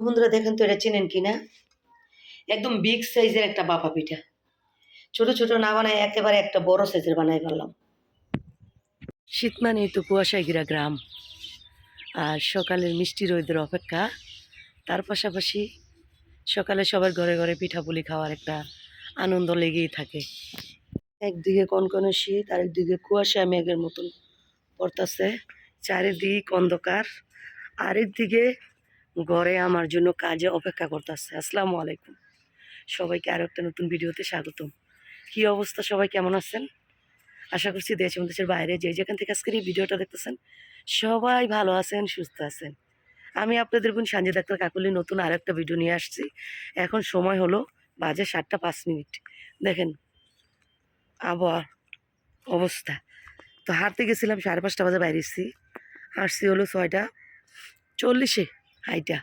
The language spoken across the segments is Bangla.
বন্ধুরা দেখেন তো এটা চেনেন কিনা? একদম বিগ সাইজের একটা বাপা পিঠা। ছোট ছোট না বানায়, একেবারে একটা বড় সাইজের বানাই ফেললাম। শীত মানেই তো কুয়াশায় ঘিরা গ্রাম। আর সকালের মিষ্টি রোদের অপেক্ষা। তার পাশাপাশি সকালে সবার ঘরে ঘরে পিঠাপুলি খাওয়ার একটা আনন্দ লেগেই থাকে। একদিকে কনকনে শীত আর একদিকে কুয়াশা মেঘের মতন পড়তাছে। চারিদিক অন্ধকার। আরেকদিকে ঘরে আমার জন্য কাজে অপেক্ষা করতেছে। আসসালামু আলাইকুম। সবাইকে আরও একটা নতুন ভিডিওতে স্বাগতম। কি অবস্থা? সবাই কেমন আছেন? আশা করছি দেশ এবং দেশের বাইরে যে যেখান থেকে আজকের এই ভিডিওটা দেখতেছেন, সবাই ভালো আছেন, সুস্থ আছেন। আমি আপনাদের বোন সঞ্জয় ডাক্তার কাকুলি, নতুন আর একটা ভিডিও নিয়ে আসছি। এখন সময় হলো বাজে সাতটা পাঁচ মিনিট। দেখেন আবহাওয়া অবস্থা। তো হাঁটতে গেছিলাম সাড়ে পাঁচটা বাজে বাইরেছি আসছি হলো ছয়টা চল্লিশে। হাইটা।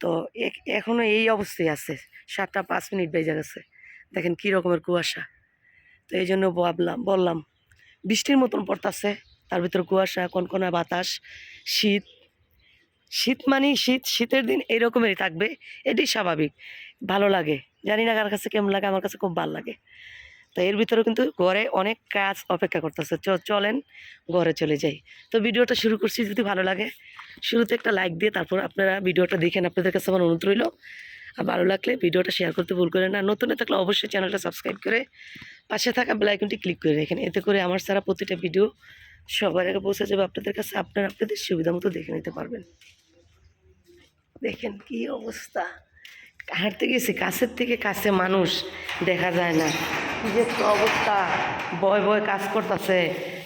তো এ- এখনও এই অবস্থায় আছে। সাতটা পাঁচ মিনিট বেজে গেছে। দেখেন কী রকমের কুয়াশা। তো এই জন্য ভাবলাম, বললাম, বৃষ্টির মতন পড়তাছে। তার ভিতর কুয়াশা, কনকনা বাতাস, শীত। শীত মানে শীত। শীতের দিন এইরকমেরই থাকবে। এটি স্বাভাবিক। ভালো লাগে। জানি না কার কাছে কেমন লাগে, আমার কাছে খুব ভালো লাগে। তো এর ভিতরে কিন্তু ঘরে অনেক কাজ অপেক্ষা করতেছে। চলেন ঘরে চলে যাই। তো ভিডিওটা শুরু করছি যদি ভালো লাগে। শুরুতে একটা লাইক দিয়ে তারপর আপনারা ভিডিওটা দেখেন। আপনাদের কাছে আমার অনুরোধ রইল। আর ভালো লাগলে ভিডিওটা শেয়ার করতে ভুল করেন না। নতুন থাকলে অবশ্যই চ্যানেলটা সাবস্ক্রাইব করে পাশে থাকা বেলাইকনটি ক্লিক করে রাখেন। এতে করে আমার সারা প্রতিটা ভিডিও সবার আগে পৌঁছে যাবে। আপনাদের কাছে আপনারা আপনাদের সুবিধা মতো দেখে নিতে পারবেন। দেখেন কি অবস্থা। হাঁটতে গেছি, কাছের থেকে কাছে মানুষ দেখা যায় না। যে অবস্থা। বয় বয় কাজ করতেছে।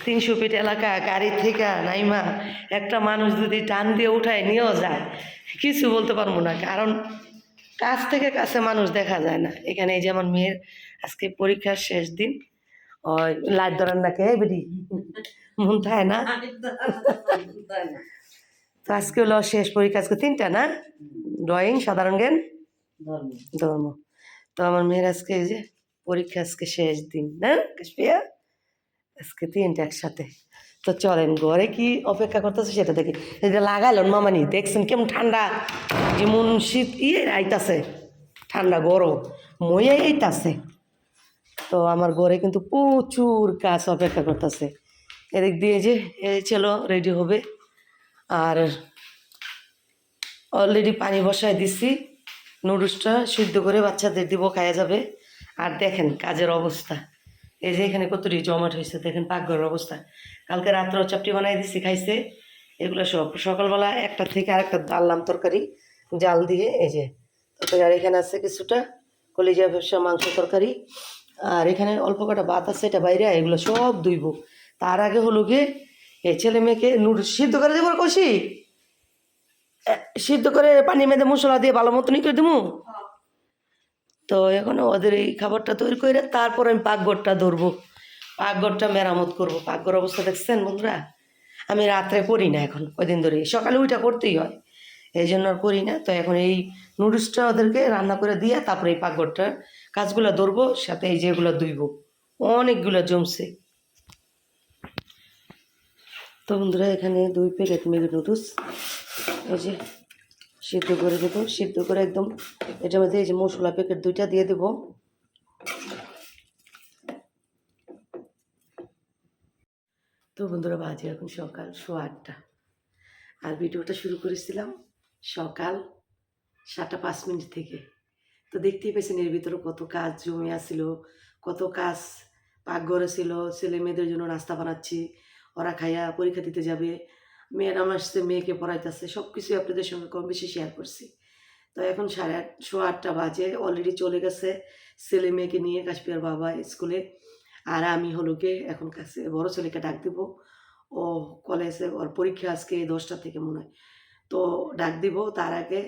তিনশো ফিট এলাকা, গাড়ি থেকে নাইমা একটা মানুষ যদি টান দিয়ে উঠায়, নিয়েও যায়। কিছু বলতে পারব না, কারণ কাছ থেকে কাছে মানুষ দেখা যায় না। এখানে এই যে আমার মেয়ের আজকে পরীক্ষার শেষ দিন। ওই লাইট ধরান না কে বেরি মন থাকে না? তো আজকে হলো শেষ পরীক্ষা, আজকে তিনটা না? ড্রয়িং সাধারণ জ্ঞান ধর্ম। তো আমার মেয়ের আজকে যে পরীক্ষা আজকে শেষ দিন না কাশপিয়া আজকে তিনটা একসাথে। তো চলেন, ঘরে কি অপেক্ষা করতেছে সেটা দেখি। এটা লাগাইলেন মামানি, দেখছেন কেমন ঠান্ডা? যেমন শীত ইয়ে আইতাছে। ঠান্ডা গরম ময়ে আইতাছে। তো আমার ঘরে কিন্তু প্রচুর কাজ অপেক্ষা করতেছে। এদিক দিয়ে যে চলো রেডি হবে। আর অলরেডি পানি বসায় দিছি। নুডলসটা সিদ্ধ করে বাচ্চাদের দিব খাওয়া যাবে। আর দেখেন কাজের অবস্থা। এই যে এখানে কতটি জমাট হয়েছে, দেখেন পাকঘরের অবস্থা। কালকে রাত্রে চাপটি বানাই দিছি, খাইছে। এগুলো সব সকালবেলা একটা থেকে আরেকটা ডাললাম তরকারি, জাল দিয়ে, এই যে। তরকারি, আর এখানে আছে কিছুটা কলিজা ব্যবসা মাংস তরকারি। আর এখানে অল্প কটা ভাত আছে, এটা বাইরে এগুলো সব ধুইব। তার আগে হলো গিয়ে এই ছেলে মেয়েকে নুডলস সিদ্ধ করে দেবো কষি। সিদ্ধ করে পানি মেঁধে মশলা দিয়ে ভালো মতনই করে দেবো তো এখন ওদের এই খাবারটা তৈরি করে তারপর আমি পাকঘরটা ধরবো। পাকঘরটা মেরামত করব। পাকঘর অবস্থা দেখছেন বন্ধুরা? আমি রাত্রে করি না এখন কদিন ধরে। সকালে ওইটা করতেই হয়। এই জন্য আর করি না। তো এখন এই নুডলসটা ওদেরকে রান্না করে দিয়ে তারপরে এই পাকঘরটার কাজগুলো ধরবো সাথে এই যেগুলো ধুইব। অনেকগুলো জমছে। তো বন্ধুরা এখানে দুই প্যাকেট মেগি নুডলস। এই যে সিদ্ধ করে দেবো, সিদ্ধ করে একদম এটার মধ্যে এই যে মশলা প্যাকেট দুইটা দিয়ে দেবো। তো বন্ধুরা, বাজে এখন সকাল সোয়া আটটা। আর ভিডিওটা শুরু করেছিলাম সকাল সাতটা পাঁচ মিনিট থেকে। তো দেখতেই পেয়েছেন এর ভিতরে কত কাজ জমে আসছিল কত কাজ পাকঘরে ছিল ছেলে মেয়েদের জন্য নাস্তা বানাচ্ছি, ওরা খাইয়া পরীক্ষা দিতে যাবে। ম্যাডাম আসছে মেয়েকে পড়াইতেছে সব কিছুই আপনাদের সঙ্গে কম বেশি শেয়ার করছি। তো এখন সাড়ে আট, সোয়া আটটা বাজে অলরেডি চলে গেছে ছেলে মেয়েকে নিয়ে কাশ্মীর বাবা স্কুলে। আর আমি হলো গিয়ে এখন কাছে বড় ছেলেকে ডাক দিব। ও কলেজে ওর পরীক্ষা আজকে দশটা থেকে মনে হয়। তো ডাক দিব, তার আগে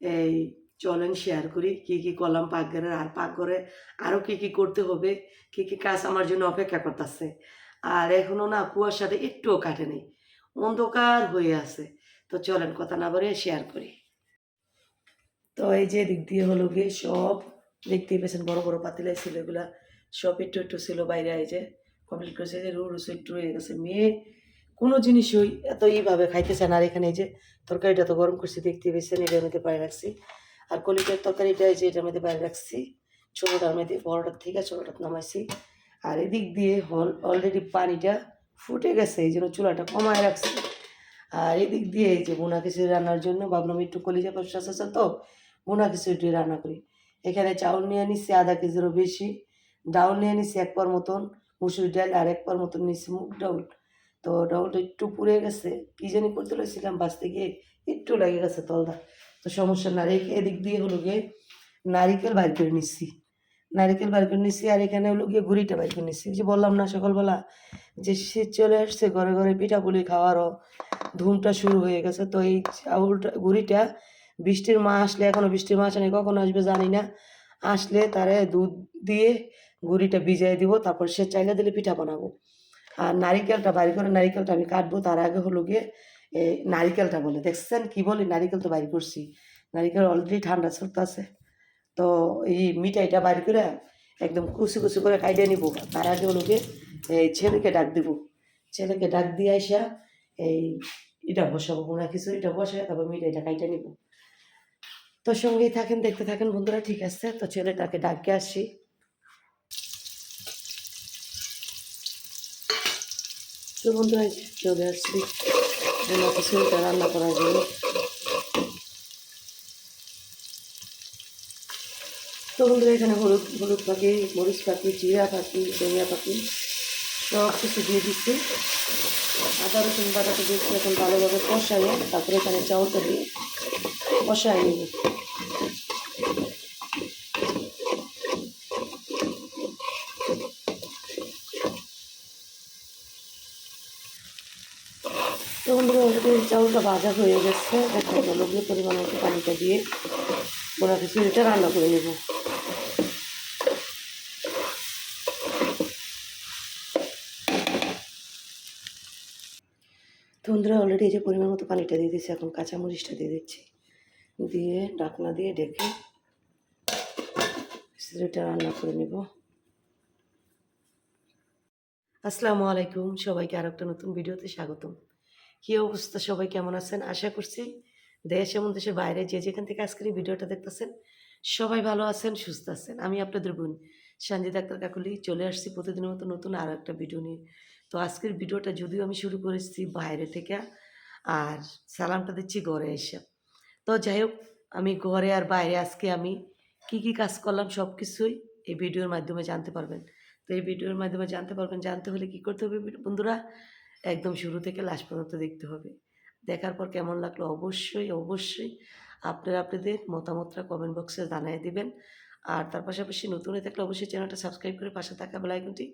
এই চলেন শেয়ার করি, কি কি করলাম পাকঘরের আর পাকঘরে আরও কি কি করতে হবে, কি কি কাজ আমার জন্য অপেক্ষা করতেছে। আর এখনও না কুয়াশাটা একটুও কাটেনি। অন্ধকার হয়ে আছে। তো চলেন কথা না বলে শেয়ার করি। তো এই যে দিক দিয়ে হলো গিয়ে সব দেখতেই পেয়েছেন বড় বড় পাতিলাই ছিল এগুলা। সব একটু একটু ছিল বাইরে, এই যে কমপ্লিট করেছে যে রু রুসু একটু হয়ে গেছে। মেয়ে কোনো জিনিসই এত এইভাবে খাইতেছে না। আর এখানে এই যে তরকারিটা তো গরম করছি দেখতে পেয়েছেন, এটার মধ্যে বাইরে রাখছি। আর কলিটার তরকারিটা এই যে এটার মধ্যে বাইরে রাখছি। ছোটোটার মধ্যে, বড়টার থেকে ছোটোটা নামাইছি। আর এদিক দিয়ে হল অলরেডি পানিটা ফুটে গেছে, এই জন্য চুলাটা কমায় রাখছি। আর এদিক দিয়ে এই যে বোনা খিচুড়ি রান্নার জন্য, ভাবলাম একটু কলিজা ব্যবসা আছে তো বোনা খিচুড়ি রান্না করি। এখানে চাউল নিয়ে নিচ্ছি আধা কেজিরও বেশি, ডাউল নিয়ে নিচ্ছি এক পর মতন, মুসুর ডাল আর এক পর মতন নিচ্ছি মুগ ডাউল। তো ডাউলটা একটু পুড়ে গেছে, কী জানি করতে লইছিলাম, বাঁচতে গিয়ে একটু লেগে গেছে তলদা। তো সমস্যা না রেখে এদিক দিয়ে হলো গিয়ে নারিকেল বাইর করে নিচ্ছি নারিকেল বার করে নিছি, আর এখানে হলো গিয়ে গুড়িটা বাইর করে নিছি। যে বললাম না সকালবেলা যে শীত চলে আসছে ঘরে ঘরে পিঠাপুলি খাওয়ারও, ধুমটা শুরু হয়ে গেছে। তো এই চাউলটা গুড়িটা বৃষ্টির মা আসলে, এখনও বৃষ্টির মাস নেই, কখন আসবে জানি না। আসলে তারে দুধ দিয়ে গুড়িটা ভিজাই দিব, তারপর সে চাইলে দিলে পিঠা বানাবো। আর নারিকেলটা বাড়ি করে, নারিকেলটা আমি কাটবো, তার আগে হলো গিয়ে এই নারিকেলটা বলে। দেখছেন কি বলি? নারিকেল তো বাড়ি করছি। নারিকেল অলরেডি ঠান্ডা চলতে আছে তো এই মিঠাইটা বাড়ি করে একদম কুচি কুচি করে কাইটে নিব। তার আগে গিয়ে এই ছেলেকে ডাক দিব। ছেলেকে ডাক দিয়ে আসা এই এটা বসাবো কোনো কিছু, এটা বসে তারপর মিঠাইটা কাইটে নিব। তো সঙ্গেই থাকেন, দেখতে থাকেন বন্ধুরা, ঠিক আছে? তো ছেলেটাকে ডাকে আসি। তো বন্ধুরা চলে আসছি। রান্না করার জন্য। তো বন্ধুরা, এখানে হলুদ হলুদ পাখি, মরিচ পাখি, জিরা পাখি, ধনিয়া পাখি, সব কিছু দিয়ে দিচ্ছি। আদা, রসুন বাটাটা দিচ্ছি। এখন ভালোভাবে কষাইয়ে তারপরে এখানে চাউলটা দিয়ে কষাই নেব। তো বন্ধুরা চাউলটা ভাজা হয়ে গেছে। এখন লগ্ন পরিমাণ মতো পানিটা দিয়ে ওরা খিচুড়িটা রান্না করে নেব। বন্ধুরা অলরেডি এই যে পরিমাণ মতো পানিটা দিয়ে দিচ্ছি এখন কাঁচামরিচটা দিয়ে দিচ্ছি। দিয়ে ঢাকনা দিয়ে ডেকে খিচুড়িটা রান্না করে নেব। আসসালামু আলাইকুম, সবাইকে আর একটা নতুন ভিডিওতে স্বাগতম। কী অবস্থা, সবাই কেমন আছেন? আশা করছি দেশ এবং দেশের বাইরে যে যেখান থেকে আজকের এই ভিডিওটা দেখতেছেন, সবাই ভালো আছেন, সুস্থ আছেন। আমি আপনাদের বোন সঞ্জিত আক্তার কাকুলি, চলে আসছি প্রতিদিনের মতো নতুন আর একটা ভিডিও নিয়ে। তো আজকের ভিডিওটা যদিও আমি শুরু করেছি বাইরে থেকে, আর সালামটা দিচ্ছি ঘরে এসে। তো যাই হোক, আমি ঘরে আর বাইরে আজকে আমি কি কি কাজ করলাম সব কিছুই এই ভিডিওর মাধ্যমে জানতে পারবেন। তো এই ভিডিওর মাধ্যমে জানতে পারবেন, জানতে হলে কি করতে হবে বন্ধুরা, একদম শুরু থেকে লাস্ট পর্যন্ত দেখতে হবে। দেখার পর কেমন লাগল অবশ্যই অবশ্যই আপনারা আপনাদের মতামতটা কমেন্ট বক্সে জানিয়ে দিবেন। আর তার পাশাপাশি নতুন হয়ে থাকলে অবশ্যই চ্যানেলটা সাবস্ক্রাইব করে পাশে থাকা বেলাইকনটি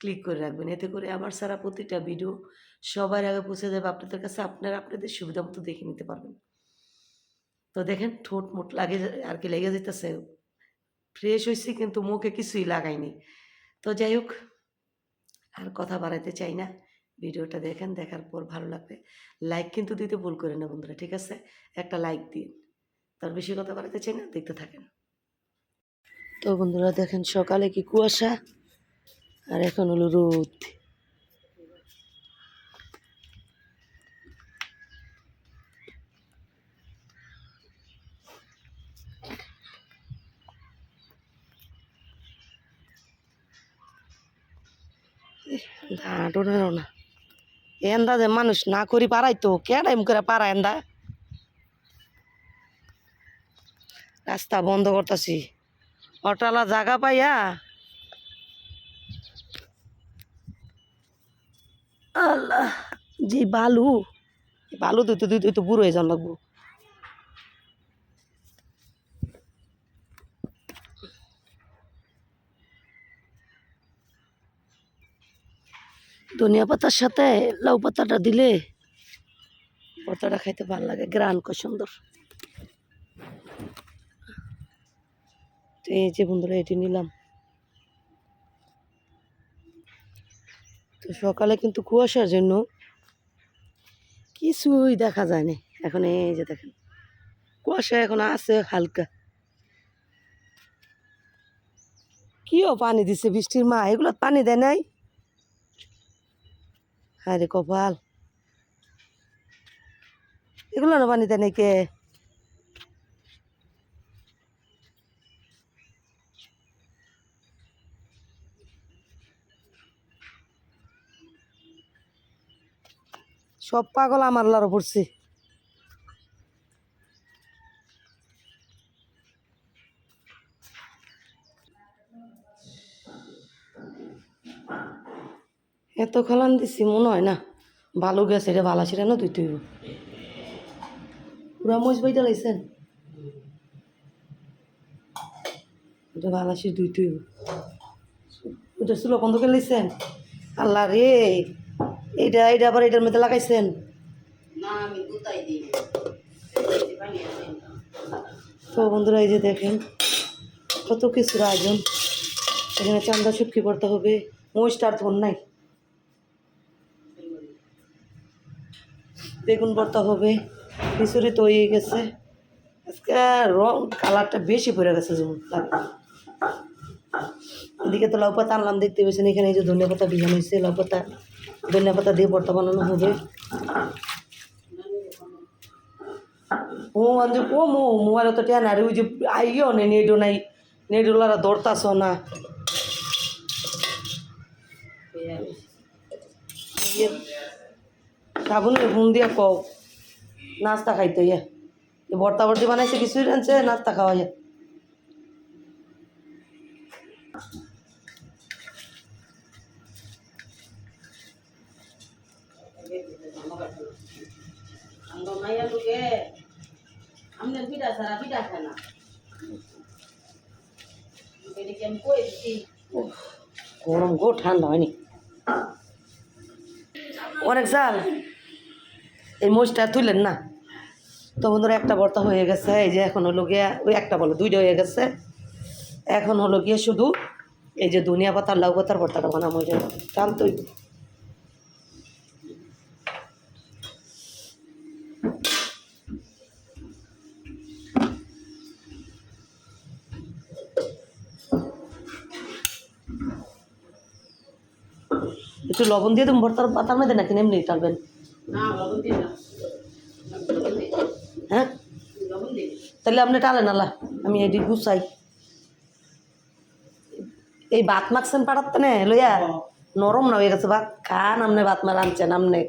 ক্লিক করে রাখবেন। এতে করে আমার সারা প্রতিটা ভিডিও সবার আগে পৌঁছে যাবে। আপনাদের কাছে আপনারা আপনাদের সুবিধা মতো দেখে নিতে পারবেন। তো দেখেন ঠোঁট মোট লাগে আর কি লেগে যেতেছে ফ্রেশ হয়েছি কিন্তু মুখে কিছুই লাগাইনি। তো যাই হোক, আর কথা বাড়াইতে চাই না। ভিডিওটা দেখেন, দেখার পর ভালো লাগবে। লাইক কিন্তু দিতে ভুল করে না বন্ধুরা, ঠিক আছে? একটা লাইক দিন। তার বেশি কথা বাড়াতে চাই না, দেখতে থাকেন। তো বন্ধুরা দেখেন সকালে কি কুয়াশা? আর এখন হলো রোদ। না। এন্দা যে মানুষ না করি পারাই তো কেডাইম করে পারা এন্দা? রাস্তা বন্ধ করতেছি। অটালা জায়গা পাইয়া আল্লাহ, যে বালু। বালু দিতে দিতে তো বুড়ো হয়ে লাগবো। ধনিয়া পাতার সাথে লাউ পাতাটা দিলে পাতাটা খাইতে ভালো লাগে, গ্রান কো সুন্দর। তো এই যে বন্ধুরা, এটি নিলাম। তো সকালে কিন্তু কুয়াশার জন্য কিছুই দেখা যায় না এখন এই যে দেখেন, কুয়াশা এখন আছে হালকা। কিও পানি দিছে বৃষ্টির মা, এগুলো পানি দেয় নাই? হায় রে কপাল। এগুলো না পানি দেয় নাকি সব পাগল আমার লারো পড়ছে। এত খালান দিছি, মনে হয় না। ভালো গেছে, এটা ভালো ছিল না তুই তুই পুরা মজ বইটা লাইছেন? এটা ভালো আছে দুই তুই ওটা চুলো বন্ধ লাইছেন? আল্লাহ রে! এইটা এইটা আবার এটার মধ্যে লাগাইছেন? তো বন্ধুরা এই যে দেখেন কত কিছুর আয়োজন। এখানে চান্দা চুটকি করতে হবে মহিষটার ধন নাই। বেগুন ভর্তা হবে খিচুড়ি তৈরি গেছে। আজকে রং কালারটা বেশি পড়ে গেছে যেমন ওদিকে তো লাউ পাতা আনলাম, দেখতে পেয়েছেন এখানে এই যে ধনিয়া পাতা ভিজানো হয়েছে, লাউ পাতা, ধনিয়া পাতা দিয়ে ভর্তা বানানো হবে। હું અંજુ કો હું મુવારે તો ત્યાં નારી ઉજી આવ્યો ને નેડો નહીં નેડો લારા દોડતા છો ના সাবুনের ফোন কও, নাস্তা খাইতে ইয়ে। ভর্তা ভর্তি বানাইছে কিছুই আনছে নাস্তা খাওয়া যায়। গরম গো, ঠান্ডা হয়নি। অনেক সাল এই মোষটা তুলেন না? তো বন্ধুরা, একটা ভর্তা হয়ে গেছে, এই যে এখন হলো গিয়া, ওই একটা বলো, দুইটা হয়ে গেছে। এখন হলো গিয়ে শুধু এই যে দুনিয়া পাতার লাউ পাতার ভর্তাটা বানাবো টান তুই একটু লবণ দিয়ে দেবো ভর্তার পাতার মধ্যে নাকি এমনি টালবেন হ্যাঁ? তাহলে আপনি টালেন আল্লাহ আমি এটি গুছাই। এই ভাত মাখছেন পাড়াতে নে লইয়া? নরম না হয়ে গেছে ভাত। খান আপনি ভাত মা রাঁধছেন আপনি?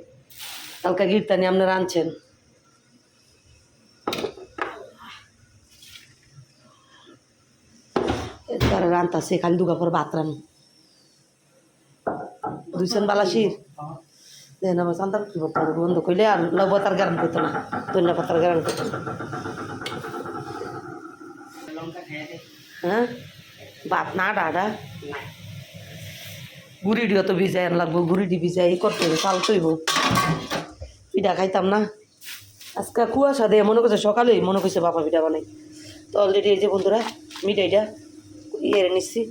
কালকা গিরতানি আপনি রাঁধছেন। রান্তাছে খালি দুগা পর ভাত রান দুইছেন বালাসির। দেন আমার সান্তার কি করতে হবে বন্ধ করলে আর লবতার গ্যারান করতো না ধন্যবাদ পাতার গ্যারান করতো হ্যাঁ? ভাত না ডাডা গুড়িডিও তো ভিজাই লাগবো গুড়িডি ভিজাই করতে হবে চাল তৈব পিঠা খাইতাম না। আজকে কুয়াশা দিয়ে মনে করছে সকালেই, মনে করছে বাবা পিঠা বানাই। তো অলরেডি এই যে বন্ধুরা, মিঠাইটা ইয়ে নিচ্ছি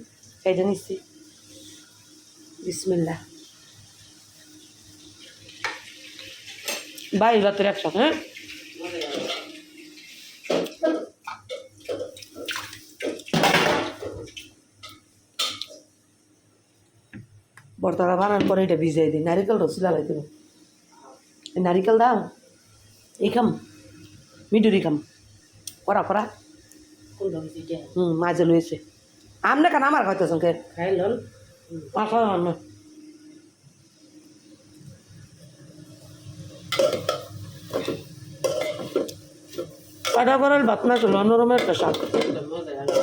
খাইটা নিচ্ছি। বিসমিল্লা বাই রাতের একসাথে হ্যাঁ? বর্তাটা বানানোর পরে এটা ভিজাই দিই। নারিকেল রস লাগাই দেবো। নারিকেল দাও এই খাম মিডুরি খাম। লবণ দিতে হুম মাঝে লইছে। আমনে কেন আমার হয়তো সঙ্গে খাই লন না না একটা শাক মজা লাগে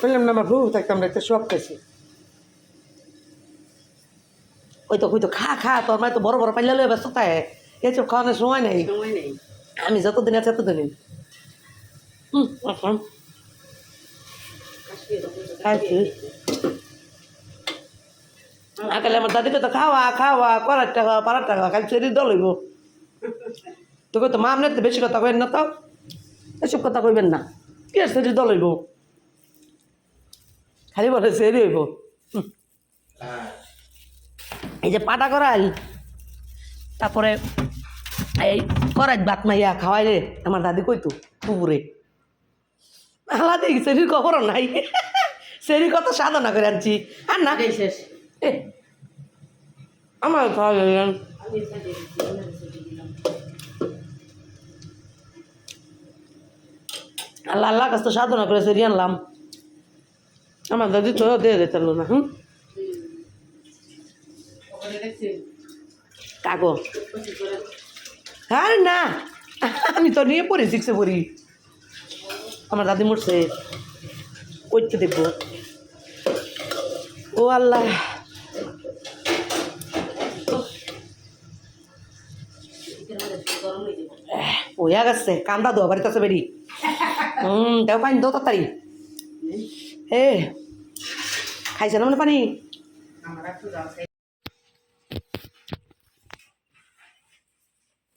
বললাম না আমার ভুল থাকতাম দেখতে সব খাইছি ওই তো ওই তো খা খা তোর মায় তো বড় বড় পাইলে লয়ে ব্যস্ত থাকে। এসব খাওয়ানোর সময় নেই। আমি যতদিন আছে ততদিন। হুম খাইছি। আকালে আমার দাদিকে তো খাওয়া খাওয়া করার টাকা পাড়ার টাকা খালি শরীর দলইব তোকে তো মা আপনার তো বেশি কথা কইবেন না তো এসব কথা কইবেন না। কি আর দল দলইব খালি বলে শরীর হইব। এই যে পাটা করাল তারপরে এই করাই বাত মাইয়া খাওয়াই রে আমার দাদি কইতো পুকুরে আলাদা দেখি শরীর খবরও নাই। শরীর কত সাধনা করে আনছি। আর না শেষ। আমার খাওয়া যাবে না। আমি সাইডে দিচ্ছি, আমি সাইডে দিলাম আল্লাহ আল্লাহ কাছে তো সাধনা করে সেরিয়ে আনলাম। আমার দাদি তো দিয়ে দিতে পারল না, হুম? কাগো আরে না, আমি তো নিয়ে পড়ি, শিখছে পড়ি। আমার দাদি মরছে করতে দেখব। ও আল্লাহ। হয়ে ওয়া গেছে, কান্দা দোয়া বাড়িতে আছে বেরি হুম দেও পানি দো তাড়াতাড়ি এ খাইছে না মানে পানি আমার একটু আছে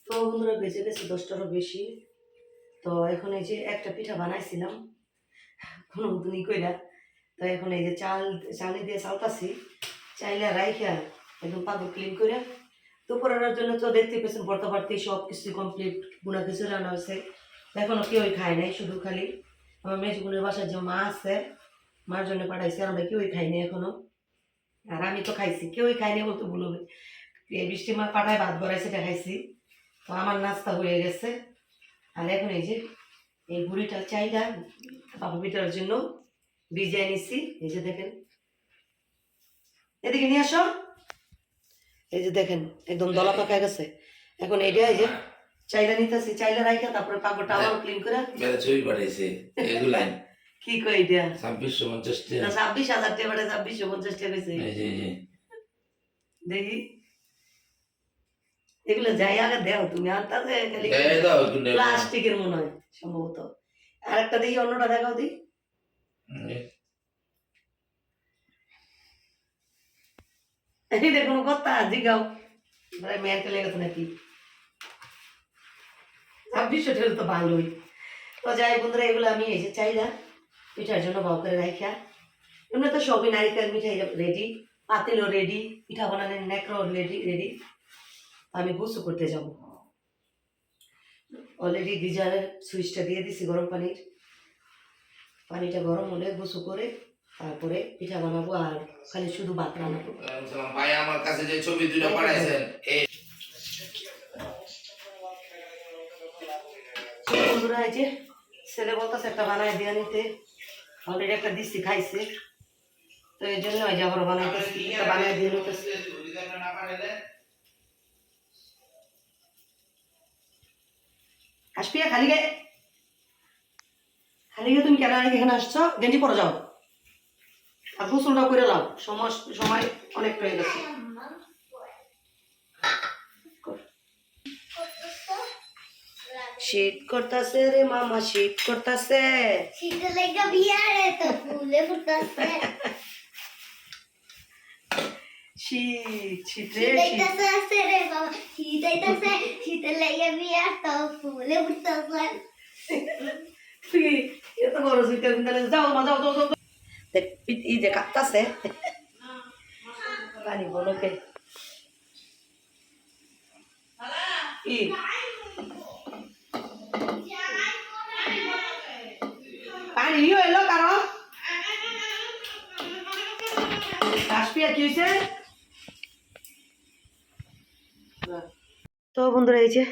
তো বন্ধুরা বেঁচে গেছে, দশটারও বেশি। তো এখন এই যে একটা পিঠা বানাইছিলাম, কোনো মতনই কইরা। তো এখন এই যে চাল চালি দিয়ে চালতাছি, চাইলে রাইখা একদম পাগল ক্লিন করে দুপুরের জন্য তো দেখতে পেয়েছেন বর্তমান সব কিছু কমপ্লিট গুণা কিছু রান্না হয়েছে এখনও কেউই খায় নাই, শুধু খালি আমার মেজগুনের বাসার যে মা আছে, মার জন্য পাঠাইছে আমরা কেউই খাইনি এখনও। আর আমি তো খাইছি, কেউই খাইনি বলতে ভুল হবে। বৃষ্টি মা পাঠায়, ভাত ভরাই সেটা খাইছি। তো আমার নাস্তা হয়ে গেছে। আর এখন এই যে, এই বুড়িটা চাহিদা বাবা পিঠার জন্য ভিজিয়ে নিছি। এই যে দেখেন। এদিকে নিয়ে আসো। এই যে দেখেন, একদম দলা পাকা গেছে। এখন এইটা এই যে চাইলা নিতেছি চাইলা রাইখা তারপরে পাগড়টা আবার ক্লিন করে মেয়েরা ছবি পাঠাইছে এগুলাই কি কই দিয়া? ছাব্বিশশো পঞ্চাশ টাকা না, ছাব্বিশ হাজার টাকা বাটে ছাব্বিশশো পঞ্চাশ টাকা হয়েছে এই যে এই যে। দেখি। এগুলো যাই আগে দেও তুমি আনতাছে খালি এই দাও নেব। প্লাস্টিকের মনে হয় সম্ভবত। আর একটা দেখি অন্যটা দেখাও দি। এই, এটা কোনো কথা জিগাও। মানে মেয়েকে লেগেছে নাকি? ছাব্বিশশো তো ভালোই। তো যাই বন্ধুরা, এগুলো আমি এসে চাইলা পিঠার জন্য বাউ করে রাখা এমনি তো সবই নারিকেল মিঠাই রেডি পাতিলও রেডি পিঠা বানানোর নেকড়াও রেডি রেডি আমি গুছু করতে যাব। অলরেডি গিজারের সুইচটা দিয়ে দিছি গরম পানির। পানিটা গরম হলে গুসু করে তারপরে পিঠা বানাবো আর খালি শুধু ভাত সালাম ভাই, আমার কাছে যে ছবি দুটো পাঠাইছেন বন্ধুরা যে ছেলে বলতেছে, একটা দিয়ে নিতে। অলরেডি একটা দিচ্ছি খাইছে। তো এই জন্য ওই যে বানাইতেছি, একটা দিয়ে নিতেছি। খালি খালি তুমি কেন এখানে আসছো? গেঞ্জি পরে যাও। আর গোসলটা করে সময় সময় অনেক হয়ে গেছে। শীত করতেছে রে মামা শীত করতেছে। শীতে লেগে বিয়ারে তো ফুলে ফুটতেছে। শীত শীত রে বাবা বিয়ার তো ফুলে ফুটতেছে। তুই এত বড় যাও মা যাও যাও যাও। যাও। দেখ ই যে কাঁপতাছে পানি বলকে কি? এলো কারণ তো বন্ধুরা, এই যে,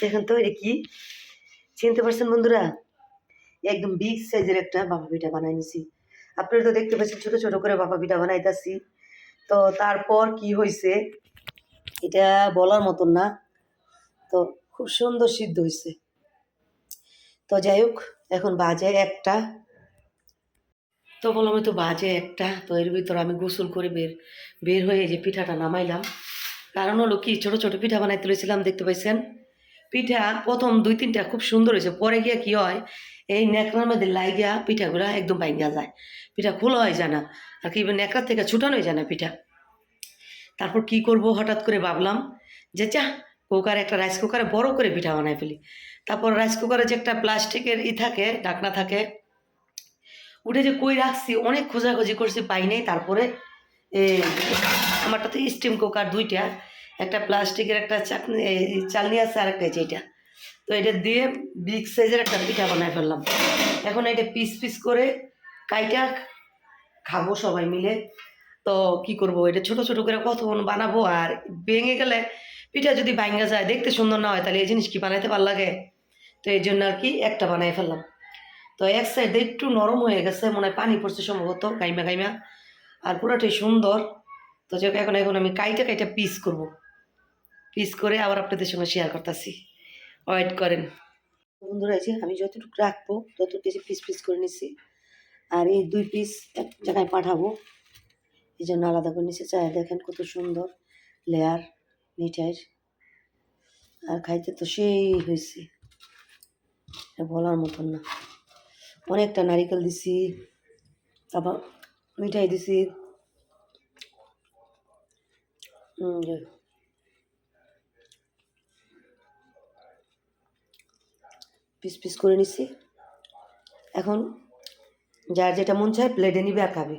দেখেন তো কি? চিনতে পারছেন বন্ধুরা? একদম বিগ সাইজের একটা বাবা পিঠা বানাই নিছি। আপনারা তো দেখতে পাচ্ছেন, ছোট ছোট করে বাবা পিঠা বানাইতেছি। তো তারপর কি হয়েছে এটা বলার মতন না। তো খুব সুন্দর সিদ্ধ হয়েছে তো যাই হোক এখন বাজে একটা। তো বললাম তো বাজে একটা, তো এর ভিতর আমি গোসল করে বের বের হয়ে যে পিঠাটা নামাইলাম। কারণ হলো কি, ছোট ছোট পিঠা বানাই তুলেছিলাম দেখতে পাইছেন? পিঠা প্রথম দুই, তিনটা খুব সুন্দর হয়েছে। পরে গিয়া কি হয়, এই ন্যাকড়ার মধ্যে লাইগা পিঠাগুলা একদম ভাঙ্গা যায়। পিঠা খোলা হয় যায় না, আর কি ন্যাকড়ার থেকে ছুটানো হয়ে যায় না পিঠা। তারপর কি করব, হঠাৎ করে ভাবলাম যে যা কুকারে একটা রাইস কুকারে বড় করে পিঠা বানাই ফেলি। তারপর রাইস কুকারে যে একটা প্লাস্টিকের ই থাকে, ঢাকনা থাকে, উঠে যে কই রাখছি, অনেক খোঁজাখুঁজি করছি, পাই নাই। তারপরে আমারটা তো স্টিম কুকার দুইটা, একটা প্লাস্টিকের একটা চাটনি চালনি আছে আর একটা যেটা তো এটা দিয়ে বিগ সাইজের একটা পিঠা বানায় ফেললাম। এখন এটা পিস পিস করে কাইটা খাব সবাই মিলে। তো কি করব, এটা ছোট ছোট করে কতক্ষণ বানাবো? আর ভেঙে গেলে পিঠা যদি ভাঙ্গা যায়, দেখতে সুন্দর না হয়, তাহলে এই জিনিস কি বানাইতে ভালো লাগে তো এই জন্য আর কি একটা বানাই ফেললাম। তো এক সাইডে একটু নরম হয়ে গেছে, মনে হয় পানি পড়ছে সম্ভবত গাইমা গাইমা আর পুরোটাই সুন্দর। তো যাক এখন এখন আমি কাইটা কাইটা পিস করব। পিস করে আবার আপনাদের সঙ্গে শেয়ার করতেছি। ওয়েট করেন। বন্ধুরা, এই যে আমি যতটুকু রাখব ততটুকু কিছু পিস পিস করে নিছি, আর এই দুই পিস এক জায়গায় পাঠাবো। এই জন্য আলাদা করে নিচে চায় দেখেন কত সুন্দর লেয়ার মিঠাইয়ের আর খাইতে তো সেই হয়েছে। বলার মতন না। অনেকটা নারিকেল দিছি, তারপর মিঠাই দিছি। পিস পিস করে নিছি। এখন যার যেটা মন চায় প্লেটে নিবে আর খাবে।